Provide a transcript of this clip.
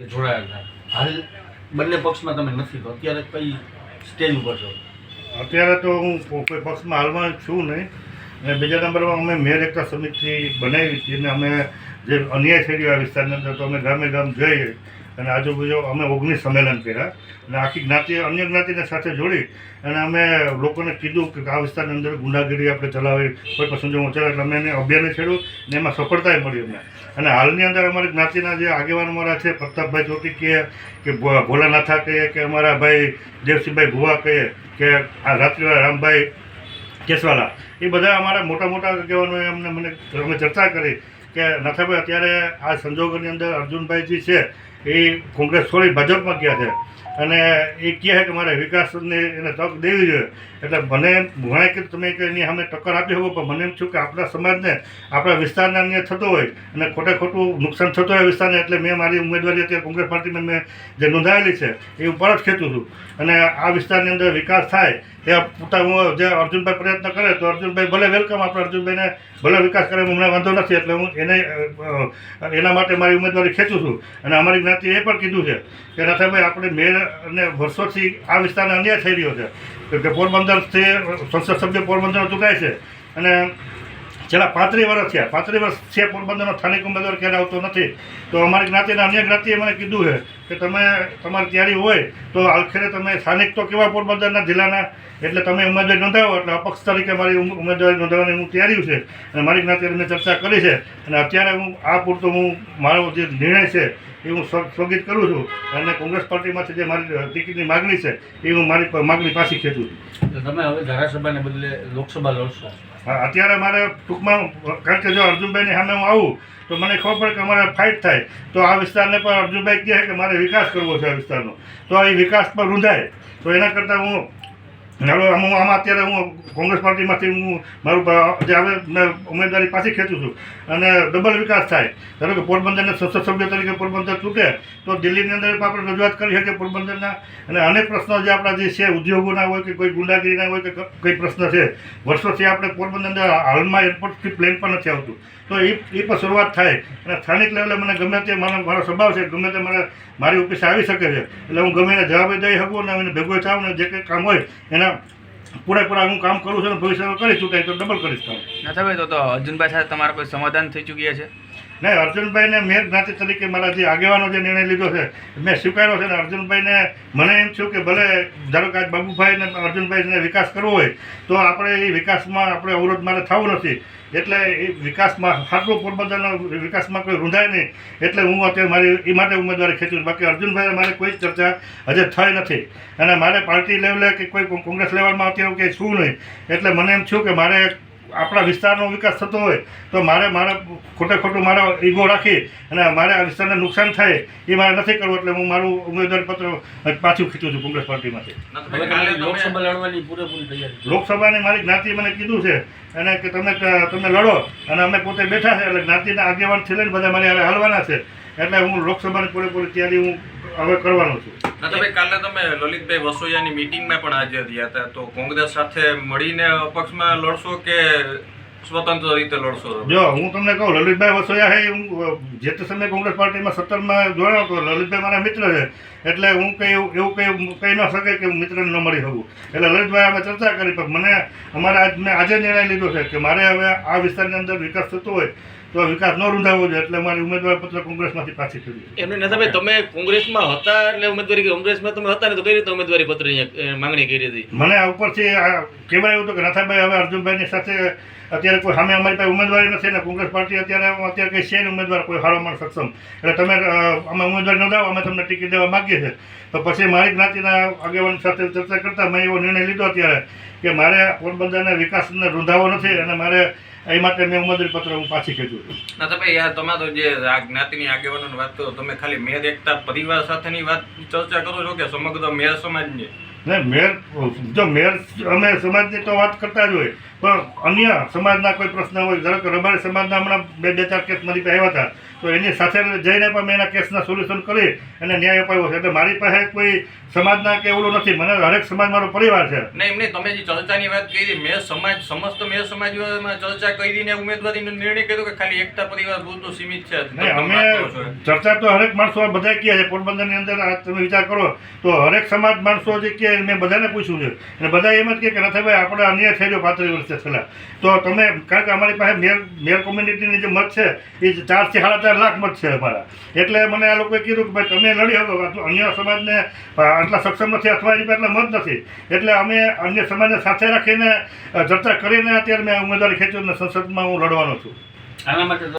કે જોડાયા હાલ બંને પક્ષમાં તમે નથી તો અત્યારે કઈ સ્ટેજ ઉપર છો? અત્યારે તો હું કોઈ પક્ષમાં હાલમાં છું નહીં. અને બીજા નંબરમાં અમે મેયર એકતા સમિતિ બનાવી હતી અને અમે જે અન્યાય થઈ રહ્યો આ વિસ્તારની અંદર તો અમે ગામે ગામ જઈએ અને આજુબાજુ અમે ઓગણીસ સંમેલન કર્યા અને આખી જ્ઞાતિ અન્ય જ્ઞાતિને સાથે જોડી અને અમે લોકોને કીધું કે આ વિસ્તારની અંદર ગુંડાગીરી આપણે ચલાવી, કોઈ સંજોગો ચલાવે. એટલે અમે એને અભિયાને છેડ્યું ને એમાં સફળતાએ મળી અમને. અને હાલની અંદર અમારી જ્ઞાતિના જે આગેવાન અમારા છે, પ્રતાપભાઈ ચોટી કહે કે ભોલાનાથા કહીએ કે અમારા ભાઈ દેવસિંહભાઈ ભુવા કહીએ કે આ રાત્રિવાળા રામભાઈ કેસવાલા. એ બધા અમારા મોટા મોટા આગેવાનોએ અમને મને અમે ચર્ચા કરી કે નથાભાઈ, અત્યારે આ સંજોગોની અંદર અર્જુનભાઈજી છે, એ કોંગ્રેસ છોડી ભાજપમાં ગયા છે. અને એ કહે કે મારે વિકાસને એને તક દેવી જોઈએ. એટલે મને ઘણા કે તમે એની સામે ટક્કર આપી શકો, પણ મને એમ છું કે આપણા સમાજને, આપણા વિસ્તારને અન્ય થતો હોય અને ખોટે ખોટું નુકસાન થતું હોય વિસ્તારને, એટલે મેં મારી ઉમેદવારી અત્યારે કોંગ્રેસ પાર્ટીમાં મેં જે નોંધાયેલી છે, એ ઉપર જ ખેંચું છું. અને આ વિસ્તારની અંદર વિકાસ થાય, એ પોતા હું જે અર્જુનભાઈ પ્રયત્ન કરે, તો અર્જુનભાઈ ભલે વેલકમ, આપણે અર્જુનભાઈને ભલે વિકાસ કરે હમણાં વાંધો નથી, એટલે હું એને એના માટે મારી ઉમેદવારી ખેંચું છું. અને અમારી જ્ઞાતિએ એ પણ કીધું છે કે, નાથાભાઈ, આપણે મેયર અને વર્ષોથી આ વિસ્તારને અન્યાય થઈ રહ્યો છે. કે- પોરબંદરથી સંસદ સભ્ય પોરબંદર ચૂંટાય છે. અને છેલ્લા પાંત્રીસ વર્ષ થયા. પાંત્રીસ વર્ષ છે પોરબંદરનો સ્થાનિક ઉમેદવાર ક્યારે આવતો નથી. તો અમારી જ્ઞાતિના અન્ય જ્ઞાતિએ મને કીધું છે કે તમે, તમારી તૈયારી હોય તો આખરે તમે સ્થાનિક તો કેવા પોરબંદરના જિલ્લાના? એટલે તમે ઉમેદવારી નોંધાવો. એટલે અપક્ષ તરીકે મારી ઉમ- ઉમેદવારી નોંધાવવાની હું તૈયારી છે. અને મારી જ્ઞાતિએ મેં ચર્ચા કરી છે. અને અત્યારે હું આ પૂરતો હું, મારો જે નિર્ણય છે એ હું સ્વ- સ્થગિત કરું છું. અને કોંગ્રેસ પાર્ટીમાંથી જે મારી ટિકિટની માગણી છે એ હું મારી માગણી પાછી ખેંચું છું. તમે હવે ધારાસભાને બદલે લોકસભા લડશો. અત્યારે મારે ટૂંકમાં કારણ કે જો અર્જુનભાઈની સામે હું આવું, તો મને ખબર પડે કે અમારે ફાઇટ થાય. તો આ વિસ્તારને પણ અર્જુનભાઈ કહે કે મારે વિકાસ કરવો છે આ વિસ્તારનો. તો એ વિકાસ પર રૂંધાય. તો એના કરતાં હું હવે હું આમાં અત્યારે હું કોંગ્રેસ પાર્ટીમાંથી હું મારું જે હવે મેં ઉમેદવારી પાછી ખેંચું છું. અને ડબલ વિકાસ થાય. ધારો કે પોરબંદરને સંસદ સભ્ય તરીકે પોરબંદર ચૂકે તો દિલ્હીની અંદર પણ આપણે રજૂઆત કરી શકીએ પોરબંદરના. અને અનેક પ્રશ્નો જે આપણા જે છે, ઉદ્યોગોના હોય કે કોઈ ગુંડાગીરીના હોય કે કંઈ પ્રશ્ન છે, વર્ષોથી આપણે પોરબંદર હાલમાં એરપોર્ટથી પ્લેન પણ નથી આવતું. તો એ એ પણ શરૂઆત થાય. અને સ્થાનિક લેવલે મને ગમે તે મારો મારો સ્વભાવ છે, ગમે તે મારે, મારી ઓફિસે આવી શકે છે. એટલે હું ગમે એને જવાબ દઈ શકું અને એને ભેગો થાવ ને જે કંઈ કામ હોય, એના પૂરેપૂરા હું કામ કરું છું અને ભવિષ્યમાં કરીશું તો ડબલ કરીશ કામ. તો અર્જુનભાઈ સાથે તમારા કોઈ સમાધાન થઈ ચૂક્યા છે? નહીં, અર્જુનભાઈને મેં જ્ઞાતિ તરીકે મારા જે આગેવાનો જે નિર્ણય લીધો છે, મેં સ્વીકાર્યો છે ને અર્જુનભાઈને મને એમ થયું કે ભલે ધારો કે આજ બાબુભાઈને અર્જુનભાઈને વિકાસ કરવો હોય, તો આપણે એ વિકાસમાં આપણે અવરોધ મારે થવું નથી. એટલે એ વિકાસમાં હાટલું પોરબંદરનો વિકાસમાં કોઈ રૂંધાય નહીં. એટલે હું અત્યારે મારી, એ માટે ઉમેદવારી ખેંચું બાકી અર્જુનભાઈ મારે કોઈ ચર્ચા હજે થઈ નથી. અને મારે પાર્ટી લેવલે કે કોઈ કોંગ્રેસ લેવલમાં અત્યારે કંઈ છું નહીં. એટલે મને એમ થયું કે મારે આપણા વિસ્તારનો વિકાસ થતો હોય તો મારે મારા ખોટે ખોટું મારો ઈગો રાખી અને મારે આ વિસ્તારને નુકસાન થાય એ મારે નથી કરવું એટલે હું મારું ઉમેદવારી પત્ર પાછું ખીચું છું કોંગ્રેસ પાર્ટીમાંથી. લોકસભા લડવાની પૂરેપૂરી તૈયારી લોકસભાની મારી જ્ઞાતિ મને કીધું છે અને કે તમે તમે લડો અને અમે પોતે બેઠા છે એટલે જ્ઞાતિના આગેવાન લઈને બધા મારે હાલવાના છે એટલે હું લોકસભાની પૂરેપૂરી તૈયારી હું હવે કરવાનો છું. નાથાભાઈ કાલે તમે લલિતભાઈ વસોયાની મીટિંગમાં પણ હાજર રહ્યા હતા. તો કોંગ્રેસ સાથે મળીને અપક્ષમાં લડશો કે સ્વતંત્ર રીતે લડશો જો હું તમને કહું લલિતભાઈ વસોયા હે હું જે તે સમયે કોંગ્રેસ પાર્ટીમાં સત્તરમાં જોડાયો હતો લલિતભાઈ મારા મિત્ર છે એટલે હું કંઈ એવું એવું કંઈ કહી ન શકે કે હું મિત્રને ન મળી શકું. એટલે લલિતભાઈ અમે ચર્ચા કરી પણ મને અમારે આજ મેં આજે નિર્ણય લીધો છે કે મારે હવે આ વિસ્તારની અંદર વિકાસ થતો હોય તો વિકાસ ન રૂંધાવો જોઈએ એટલે મારી ઉમેદવાર પત્ર કોંગ્રેસમાંથી પાછી ફેરવી એમને નથાભાઈ તમે કોંગ્રેસમાં હતા એટલે ઉમેદવારી કરી. કોંગ્રેસમાં તમે હતા ને તો કઈ રીતે ઉમેદવારી પત્ર માંગણી કરી હતી? મને આ ઉપરથી આ કહેવાય એવું હતું કે રાથાભાઈ હવે અર્જુનભાઈની સાથે અત્યારે કોઈ સામે અમારી પાસે ઉમેદવારી નથી ને કોંગ્રેસ પાર્ટી અત્યારે અત્યારે કંઈ છે ઉમેદવાર, કોઈ હારો માણ સક્ષમ. એટલે તમે અમે ઉમેદવારી નોંધાવો અમે તમને ટિકિટ દેવા માગીએ છીએ. તો પછી મારી જ્ઞાતિના આગેવાન સાથે ચર્ચા કરતાં મેં એવો નિર્ણય લીધો અત્યારે કે મારે પોરબંદરના વિકાસને રૂંધાવો નથી અને મારે એ માટે મેં ઉમેદવારી પત્ર હું પાછી ખેંચું છું. તમે યાર તમે તો જે આ જ્ઞાતિની આગેવાનોની વાત કરો તમે ખાલી મેં એકતા પરિવાર સાથેની વાત ચર્ચા કરો છો કે સમગ્ર મેર સમાજની? ને મેર જો મેર અમે સમાજની તો વાત કરતા જ હોય. પણ અન્ય સમાજના કોઈ પ્રશ્ન હોય, ધારો કે રબારી સમાજના હમણાં બે બે ચાર કેસ મારી પાસે આવ્યા હતા. તો એની સાથે જઈને પણ મેં એના કેસના સોલ્યુશન કરી અને ન્યાય અપાવ્યો છે. એટલે મારી પાસે કોઈ સમાજના કે એવું નથી. મને હરેક સમાજ મારો પરિવાર છે. નહીં એમને તમે જે ચર્ચાની વાત કરી મેં સમાજ સમસ્ત મેં સમાજમાં ચર્ચા કરીને ઉમેદવારીનો નિર્ણય કર્યો કે ખાલી એકતા પરિવાર પૂરતું સીમિત છે. અમે. ચર્ચા તો હરેક માણસો બધા કહે છે. પોરબંદરની અંદર તમે વિચાર કરો તો હરેક સમાજ માણસો જે કહે મેં બધાને પૂછ્યું છે. અને બધા એમ જ કહે કે નથી ભાઈ આપણે અન્યાય થઈ ગયો પાંત્રીસ વર્ષ છેલ્લા. તો તમે કારણ કે અમારી પાસે મેર મેર કોમ્યુનિટીની જે મત છે એ ચારથી સાડા ચાર લાખ મત છે અમારા. એટલે મને આ લોકોએ કીધું કે ભાઈ તમે લડી શકો અન્ય સમાજને આટલા સક્ષમ નથી, અથવા પાસે એટલા મત નથી. એટલે અમે અન્ય સમાજને સાથે રાખીને ચર્ચા કરીને અત્યારે મેં ઉમેદવારી અને સંસદમાં હું લડવાનો છું. આના માટે